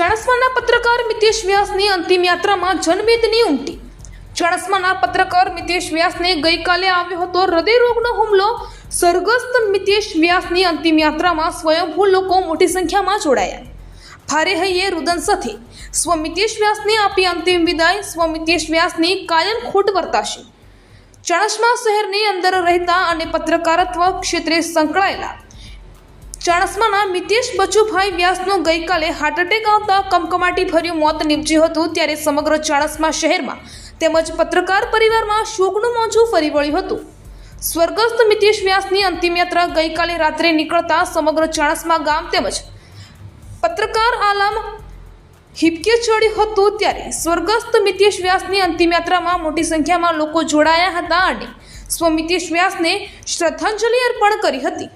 ચાણસ્માના પત્રકાર મિતેશ વ્યાસની અંતિમ યાત્રામાં જનમેદની ઉમટી. ચાણસ્માના પત્રકાર મિતેશ વ્યાસને ગઈકાલે આવ્યો હતો હૃદયરોગનો હુમલો. સરગ્રસ્ત મિતેશ વ્યાસની અંતિમ યાત્રામાં સ્વયંભૂ લોકો મોટી સંખ્યામાં જોડાયા. ભારે હૈયે રુદન સાથે. સ્વ મિતેશ વ્યાસને આપી અંતિમ વિદાય. સ્વ મિતેશ વ્યાસની કાયમ ખોટ વર્તાશે. ચણસમા શહેરની અંદર રહેતા અને પત્રકારત્વ ક્ષેત્રે સંકળાયેલા ચાણસ્માના મિતેશ બચુભાઈ વ્યાસનું ગઈકાલે હાર્ટ એટેક આવતા કમકમાટી ભર્યું મોત નીપજ્યું હતું ત્યારે સમગ્ર ચાણસમા શહેરમાં તેમજ પત્રકાર પરિવારમાં શોકનું મોજું ફરી વળ્યું હતું. સ્વર્ગસ્થ મિતેશ વ્યાસની અંતિમ યાત્રા ગઈકાલે રાત્રે નીકળતા સમગ્ર ચાણસમા ગામ તેમજ પત્રકાર આલમ હિપકે ચડ્યું હતું ત્યારે સ્વર્ગસ્થ મિતેશ વ્યાસની અંતિમ યાત્રામાં મોટી સંખ્યામાં લોકો જોડાયા હતા અને સ્વ મિતેશ વ્યાસને શ્રદ્ધાંજલિ અર્પણ કરી હતી.